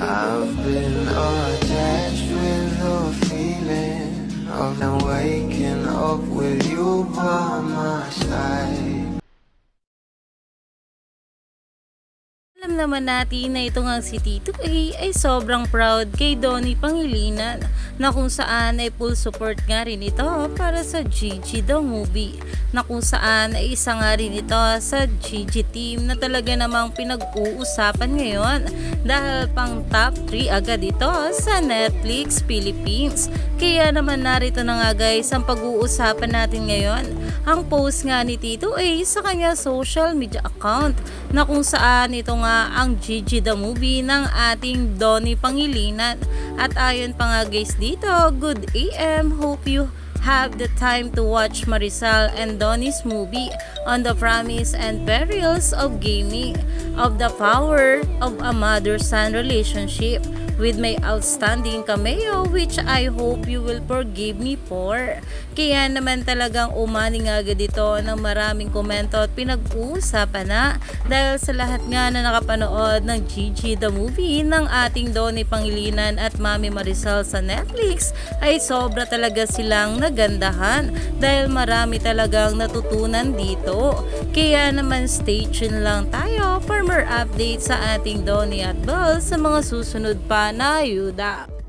I've been attached with the feeling of now waking up with you by my side. Alam naman natin na ito nga si Tito A ay sobrang proud kay Donnie Pangilinan na kung saan ay full support nga rin ito para sa Gigi the movie na kung saan ay isa nga rin ito sa Gigi team na talaga namang pinag-uusapan ngayon dahil pang top 3 agad ito sa Netflix Philippines. Kaya naman narito na nga guys ang pag-uusapan natin ngayon ang post nga ni Tito A sa kanya social media account na kung saan ito nga ang Gigi the movie ng ating Donnie Pangilinan. At ayon pa nga guys dito, good AM, hope you have the time to watch Marisol and Donnie's movie on the promise and perils of gaming, of the power of a mother-son relationship with my outstanding cameo which I hope you will forgive me for. Kaya naman talagang umaning agad ito ng maraming komento at pinag-uusapan na dahil sa lahat nga na nakapanood ng Gigi the movie ng ating Donnie Pangilinan at Mami Marisol sa Netflix ay sobra talaga silang nagandahan dahil marami talagang natutunan dito. Kaya naman stay tuned lang tayo for more updates sa ating Donnie at Belle sa mga susunod pa na ayuda.